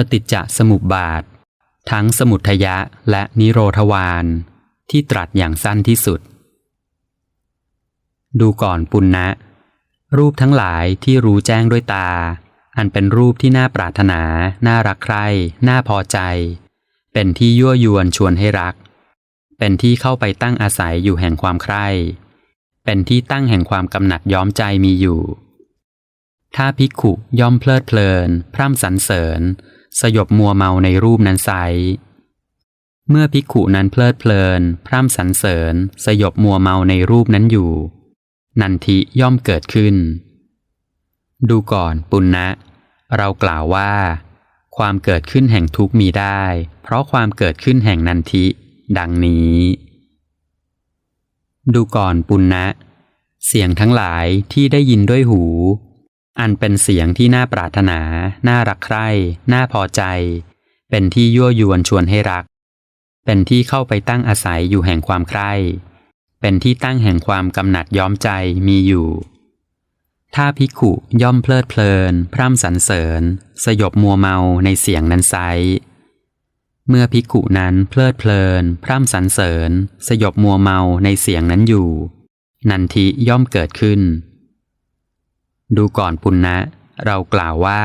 ปฏิจจสมุปบาท ทั้งสมุทยะและนิโรธวานที่ตรัสอย่างสั้นที่สุด ดูก่อนปุณณะรูปทั้งหลายที่รู้แจ้งด้วยตา อันเป็นรูปที่น่าปรารถนา น่ารักใคร่ น่าพอใจ เป็นที่ยั่วยวนชวนให้รัก เป็นที่เข้าไปตั้งอาศัยอยู่แห่งความใคร่ เป็นที่ตั้งแห่งความกำหนัดย้อมใจมีอยู่ ถ้าภิกขุย่อมเพลิดเพลิน พร่ำสรรเสริญ สยบมัวเมาในรูปนั้นไซเมื่อภิกขุนั้นเพลิดเพลิน พร่ำสรรเสริญ สยบมัวเมาในรูปนั้นอยู่ นันทิย่อมเกิดขึ้น ดูก่อนปุณณะเรากล่าวว่า ความเกิดขึ้นแห่งทุกมีได้ เพราะความเกิดขึ้นแห่งนันทิ ดังนี้ ดูก่อนปุณณะเสียงทั้งหลายที่ได้ยินด้วยหู อันเป็นเสียงที่น่าปรารถนา น่ารักใคร่ น่าพอใจ เป็นที่ยั่วยวนชวนให้รัก เป็นที่เข้าไปตั้งอาศัยอยู่แห่งความใคร่ เป็นที่ตั้งแห่งความกำหนัดย้อมใจมีอยู่ ถ้าภิกขุย่อมเพลิดเพลิน พร่ำสรรเสริญ สยบมัวเมาในเสียงนั้นไซเมื่อภิกขุนั้นเพลิดเพลิน พร่ำสรรเสริญ สยบมัวเมาในเสียงนั้นอยู่ นันทิย่อมเกิดขึ้น ดูก่อนปุณณะเรากล่าวว่า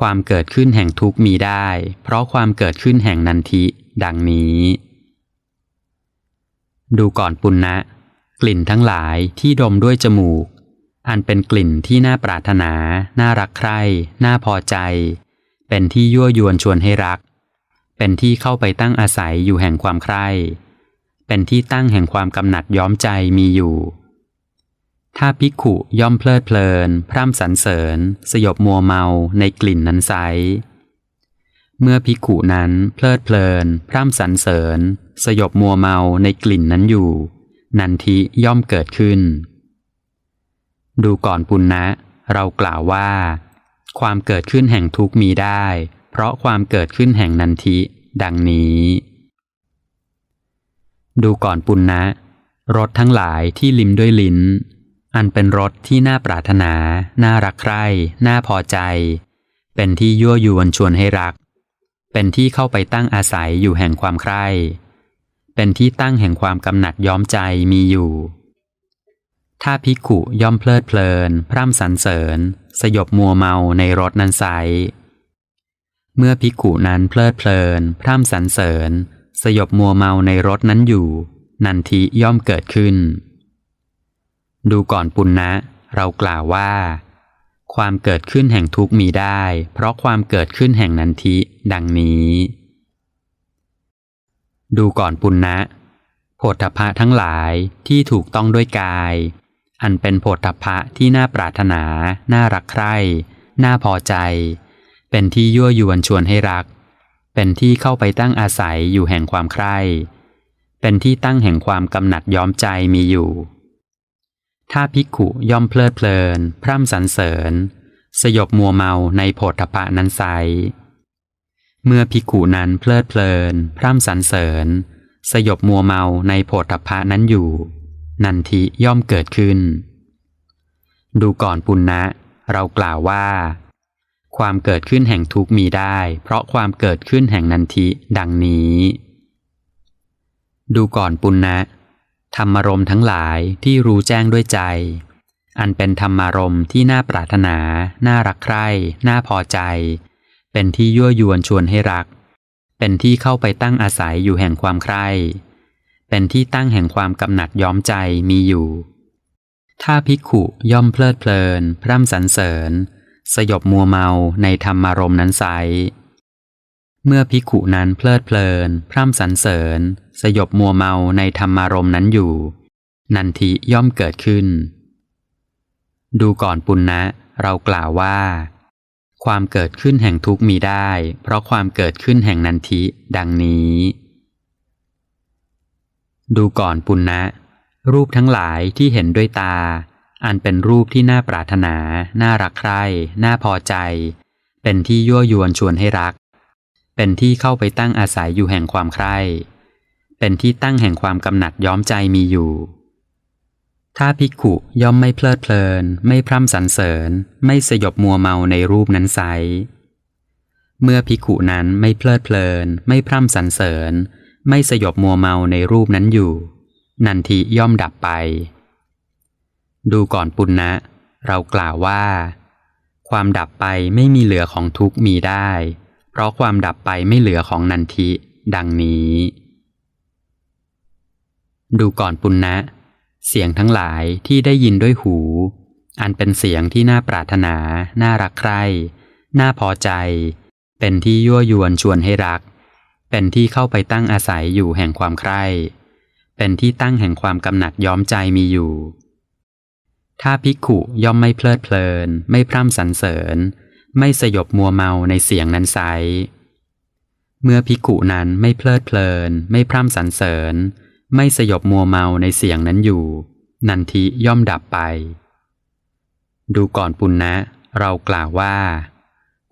ความเกิดขึ้นแห่งทุกมีได้ เพราะความเกิดขึ้นแห่งนันทิ ดังนี้ ดูก่อนปุณณะกลิ่นทั้งหลายที่ดมด้วยจมูก อันเป็นกลิ่นที่น่าปรารถนา น่ารักใคร่ น่าพอใจ เป็นที่ยั่วยวนชวนให้รัก เป็นที่เข้าไปตั้งอาศัยอยู่แห่งความใคร่ เป็นที่ตั้งแห่งความกำหนัดย้อมใจมีอยู่ ถ้าภิกขุย่อมเพลิดเพลิน พร่ำสรรเสริญ สยบมัวเมาในกลิ่นนั้นไซเมื่อภิกขุนั้นเพลิดเพลิน พร่ำสรรเสริญ สยบมัวเมาในกลิ่นนั้นอยู่ นันทิย่อมเกิดขึ้น ดูก่อนปุณณะเรากล่าวว่า ความเกิดขึ้นแห่งทุกมีได้ เพราะความเกิดขึ้นแห่งนันทิ ดังนี้ ดูก่อนปุณณะรสทั้งหลายที่ลิ้มด้วยลิ้น อันเป็นรสที่น่าปรารถนา น่ารักใคร่ น่าพอใจ เป็นที่ยั่วยวนชวนให้รัก เป็นที่เข้าไปตั้งอาศัยอยู่แห่งความใคร่ เป็นที่ตั้งแห่งความกำหนัดย้อมใจมีอยู่ ถ้าภิกุย่อมเพลิดเพลิน พร่ำสรรเสริญ สยบมัวเมาในรสนั้นไซเมื่อภิกุนั้นเพลิดเพลิน พร่ำสรรเสริญ สยบมัวเมาในรสนั้นอยู่ นันทิย่อมเกิดขึ้น ดูก่อนปุณณะเรากล่าวว่า ความเกิดขึ้นแห่งทุกมีได้ เพราะความเกิดขึ้นแห่งนันทิ ดังนี้ ดูก่อนปุณณะโพธพะทั้งหลายที่ถูกต้องด้วยกาย อันเป็นโพธพะที่น่าปรารถนา น่ารักใคร่ น่าพอใจ เป็นที่ยั่วยวนชวนให้รัก เป็นที่เข้าไปตั้งอาศัยอยู่แห่งความใคร่ เป็นที่ตั้งแห่งความกำหนัดย้อมใจมีอยู่ ถ้าภิกขุย่อมเพลิดเพลิน พร่ำสรรเสริญ สยบมัวเมาในโพธพะนั้นไซเมื่อภิกขุนั้นเพลิดเพลิน พร่ำสรรเสริญ สยบมัวเมาในโพธพะนั้นอยู่ นันทิย่อมเกิดขึ้น ดูก่อนปุณณะเรากล่าวว่า ความเกิดขึ้นแห่งทุกมีได้ เพราะความเกิดขึ้นแห่งนันทิดังนี้ ดูก่อนปุณณะ ธรรมารมณ์ทั้งหลายที่รู้แจ้งด้วยใจ อันเป็นธรรมารมณ์ที่น่าปรารถนา น่ารักใคร่ น่าพอใจ เป็นที่ยั่วยวนชวนให้รัก เป็นที่เข้าไปตั้งอาศัยอยู่แห่งความใคร่ เป็นที่ตั้งแห่งความกำหนัดย้อมใจมีอยู่ ถ้าภิกขุย่อมเพลิดเพลิน พร่ำสรรเสริญ สยบมัวเมาในธรรมารมณ์นั้นไซ เมื่อภิกขุนั้นเพลิดเพลิน พร่ำสรรเสริญ สยบมัวเมาในธรรมารมณ์นั้นอยู่ นันทิย่อมเกิดขึ้น ดูก่อนปุณณะเรากล่าวว่า ความเกิดขึ้นแห่งทุกมีได้ เพราะความเกิดขึ้นแห่งนันทิดังนี้ ดูก่อนปุณณะรูปทั้งหลายที่เห็นด้วยตา อันเป็นรูปที่น่าปรารถนา น่ารักใคร่ น่าพอใจ เป็นที่ยั่วยวนชวนให้รัก เป็นที่เข้าไปตั้งอาศัยอยู่แห่งความใคร่ เป็นที่ตั้งแห่งความกำหนัดย้อมใจมีอยู่ ถ้าภิกขุย่อมไม่เพลิดเพลิน ไม่พร่ำสรรเสริญ ไม่สยบมัวเมาในรูปนั้นไซเมื่อภิกขุนั้นไม่เพลิดเพลิน ไม่พร่ำสรรเสริญ ไม่สยบมัวเมาในรูปนั้นอยู่ นันทิย่อมดับไป ดูก่อนปุณณะเรากล่าวว่า ความดับไปไม่มีเหลือของทุกมีได้ เพราะความดับไปไม่เหลือของนันทิ ดังนี้ ดูก่อนปุณณะเสียงทั้งหลายที่ได้ยินด้วยหู อันเป็นเสียงที่น่าปรารถนา น่ารักใคร่ น่าพอใจ เป็นที่ยั่วยวนชวนให้รัก เป็นที่เข้าไปตั้งอาศัยอยู่แห่งความใคร่ เป็นที่ตั้งแห่งความกำหนัดย้อมใจมีอยู่ ถ้าภิกขุย่อมไม่เพลิดเพลิน ไม่พร่ำสรรเสริญ ไม่สยบมัวเมาในเสียงนั้นไซเมื่อภิกุนั้นไม่เพลิดเพลิน ไม่พร่ำสรรเสริญ ไม่สยบมัวเมาในเสียงนั้นอยู่ นันทิย่อมดับไป ดูก่อนปุณณะเรากล่าวว่า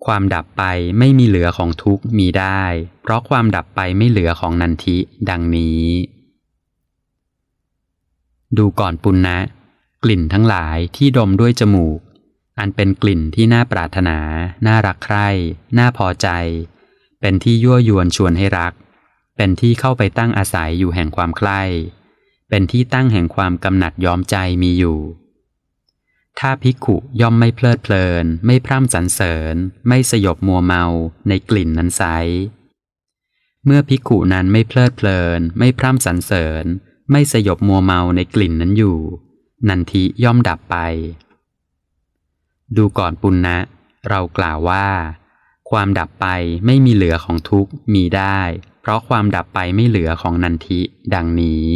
ความดับไปไม่มีเหลือของทุกมีได้ เพราะความดับไปไม่เหลือของนันทิดังนี้ ดูก่อนปุณณะกลิ่นทั้งหลายที่ดมด้วยจมูก อันเป็นกลิ่นที่น่าปรารถนา น่ารักใคร่ น่าพอใจ เป็นที่ยั่วยวนชวนให้รัก เป็นที่เข้าไปตั้งอาศัยอยู่แห่งความใคร่ เป็นที่ตั้งแห่งความกำหนัดย้อมใจมีอยู่ ถ้าภิกขุย่อมไม่เพลิดเพลิน ไม่พร่ำสรรเสริญ ไม่สยบมัวเมาในกลิ่นนั้นไซเมื่อภิกขุนั้นไม่เพลิดเพลิน ไม่พร่ำสรรเสริญ ไม่สยบมัวเมาในกลิ่นนั้นอยู่ นันทิย่อมดับไป ดูก่อนปุณณะเรากล่าวว่า ความดับไปไม่มีเหลือของทุกข์มีได้ เพราะความดับไปไม่เหลือของนันทิดังนี้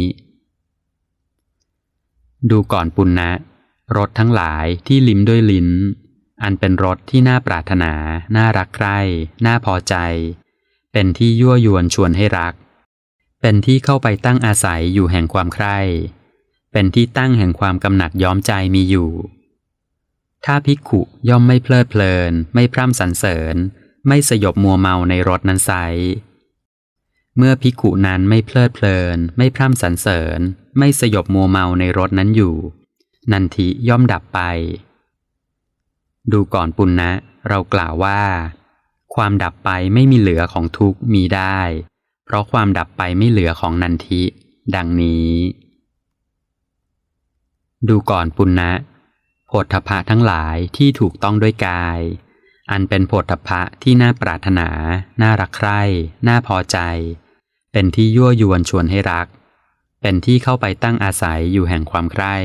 ดูก่อนปุณณะรสทั้งหลายที่ลิ้มด้วยลิ้น อันเป็นรสที่น่าปรารถนา น่ารักใคร่น่าพอใจ เป็นที่ยั่วยวนชวนให้รัก เป็นที่เข้าไปตั้งอาศัยอยู่แห่งความใคร่ เป็นที่ตั้งแห่งความกำหนัดย้อมใจมีอยู่ ถ้าภิกขุย่อมไม่เพลิดเพลิน ไม่พร่ำสรรเสริญ ไม่สยบมัวเมาในรสนั้นไซเมื่อภิกขุนั้นไม่เพลิดเพลิน ไม่พร่ำสรรเสริญ ไม่สยบมัวเมาในรสนั้นอยู่ นันทิย่อมดับไป ดูก่อนปุณณะเรากล่าวว่า ความดับไปไม่มีเหลือของทุกมีได้ เพราะความดับไปไม่เหลือของนันทิ ดังนี้ ดูก่อนปุณณะ โพธพะทั้งหลายที่ถูกต้องด้วยกาย อันเป็นโพธพะที่น่าปรารถนา น่ารักใคร่ น่าพอใจ เป็นที่ยั่วยวนชวนให้รัก เป็นที่เข้าไปตั้งอาศัยอยู่แห่งความใคร่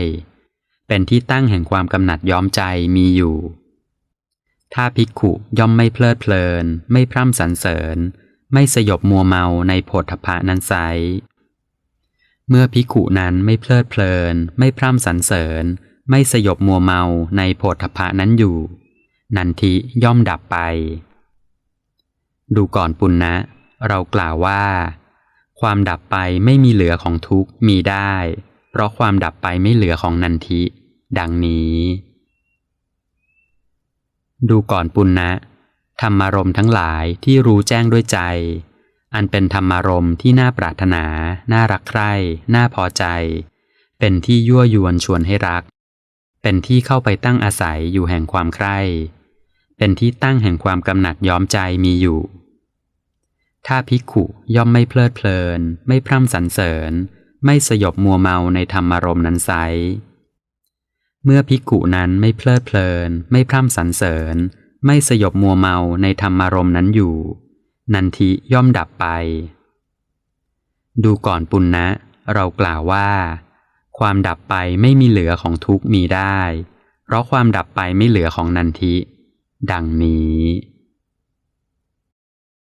เป็นที่ตั้งแห่งความกำหนัดย้อมใจมีอยู่ ถ้าภิกขุย่อมไม่เพลิดเพลิน ไม่พร่ำสรรเสริญ ไม่สยบมัวเมาในโพธพะนั้นไซเมื่อภิกขุนั้นไม่เพลิดเพลิน ไม่พร่ำสรรเสริญ ไม่สยบมัวเมาในโพธพะนั้นอยู่ นันทิย่อมดับไป ดูก่อนปุณณะเรากล่าวว่า ความดับไปไม่มีเหลือของทุกมีได้ เพราะความดับไปไม่เหลือของนันทิ ดังนี้ ดูก่อนปุณณะธรรมารมณ์ทั้งหลายที่รู้แจ้งด้วยใจ อันเป็นธรรมารมณ์ที่น่าปรารถนา น่ารักใคร่ น่าพอใจ เป็นที่ยั่วยวนชวนให้รัก เป็นที่เข้าไปตั้งอาศัยอยู่แห่งความใคร่เป็นที่ตั้งแห่งความกำหนัดย้อมใจมีอยู่ ถ้าภิกขุย่อมไม่เพลิดเพลิน ไม่พร่ำสรรเสริญ ไม่สยบมัวเมาในธรรมารมณ์นั้นไซเมื่อภิกขุนั้นไม่เพลิดเพลิน ไม่พร่ำสรรเสริญ ไม่สยบมัวเมาในธรรมารมณ์นั้นอยู่ นันทิย่อมดับไป ดูก่อนปุณณะเรากล่าวว่า ความดับไปไม่มีเหลือของทุกมีได้ เพราะความดับไปไม่เหลือของนันทิ ดังนี้